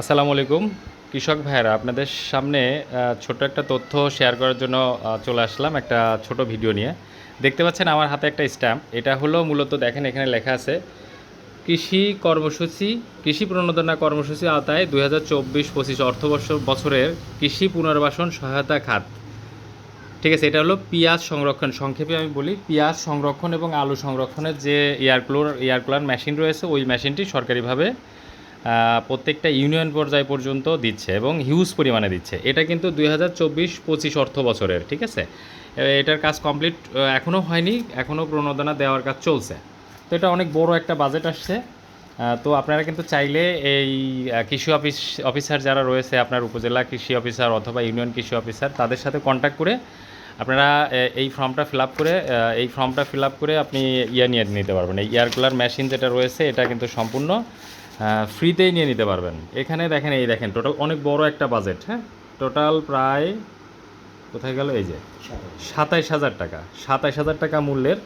আসসালামু আলাইকুম। কৃষক ভাইয়েরা, আপনাদের সামনে ছোট একটা তথ্য শেয়ার করার জন্য চলে আসলাম একটা ছোট ভিডিও নিয়ে। দেখতে পাচ্ছেন আমার হাতে একটা স্ট্যাম্প। এটা হলো মূলত, দেখেন এখানে লেখা আছে, কৃষি কর্মসূচি, কৃষি প্রণোদনা কর্মসূচি আওতায় দুই হাজার চব্বিশ পঁচিশ অর্থবর্ষ বছরের কৃষি পুনর্বাসন সহায়তা খাত। ঠিক আছে, এটা হলো পেঁয়াজ সংরক্ষণ। সংক্ষেপে আমি বলি, পেঁয়াজ সংরক্ষণ এবং আলু সংরক্ষণের যে এয়ারকুলার এয়ারকুলার মেশিন রয়েছে, ওই মেশিনটি সরকারিভাবে প্রত্যেকটা ইউনিয়ন পর্যায় পর্যন্ত দিচ্ছে এবং হিউজ পরিমাণে দিচ্ছে। এটা কিন্তু দুই হাজার চব্বিশ পঁচিশ অর্থ বছরের, ঠিক আছে? এটার কাজ কমপ্লিট এখনও হয়নি, এখনও প্রণোদনা দেওয়ার কাজ চলছে। তো এটা অনেক বড় একটা বাজেট আসছে। তো আপনারা কিন্তু চাইলে এই কৃষি অফিস অফিসার যারা রয়েছে আপনার উপজেলা কৃষি অফিসার অথবা ইউনিয়ন কৃষি অফিসার তাদের সাথে কন্ট্যাক্ট করে আপনারা এই ফর্মটা ফিল করে এই ফর্মটা ফিল করে আপনি ইয়ে নিয়ে নিতে পারবেন। এই এয়ার কুলার মেশিন যেটা রয়েছে, এটা কিন্তু সম্পূর্ণ ফ্রিতেই নিয়ে নিতে পারবেন। এখানে দেখেন, এই দেখেন, টোটাল অনেক বড় একটা বাজেট হ্যাঁ? টোটাল প্রায়, কোথায় গেল? এই যে, সাতাইশ হাজার টাকা। সাতাইশ হাজার টাকা মূল্যের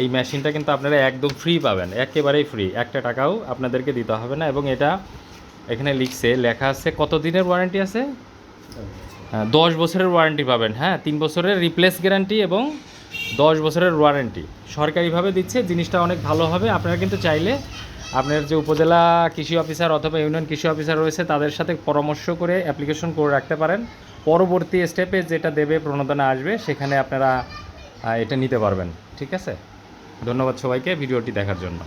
এই মেশিনটা কিন্তু আপনারা একদম ফ্রি পাবেন, একেবারেই ফ্রি। একটা টাকাও আপনাদেরকে দিতে হবে না। এবং এটা এখানে লিখছে, লেখা আছে কত দিনের ওয়ারেন্টি আছে? দশ বছরের ওয়ারেন্টি পাবেন। হ্যাঁ তিন বছরের রিপ্লেস গ্যারান্টি এবং দশ বছরের ওয়ারেন্টি সরকারিভাবে দিচ্ছে, জিনিসটা অনেক ভালো হবে। আপনারা কিন্তু চাইলে আপনার যে উপজেলা কৃষি অফিসার অথবা ইউনিয়ন কৃষি অফিসার রয়েছে, তাদের সাথে পরামর্শ করে অ্যাপ্লিকেশন করে রাখতে পারেন। পরবর্তী স্টেপে যেটা দেবে, প্রণোদনা আসবে, সেখানে আপনারা এটা নিতে পারবেন। ঠিক আছে? ধন্যবাদ সবাইকে ভিডিওটি দেখার জন্য।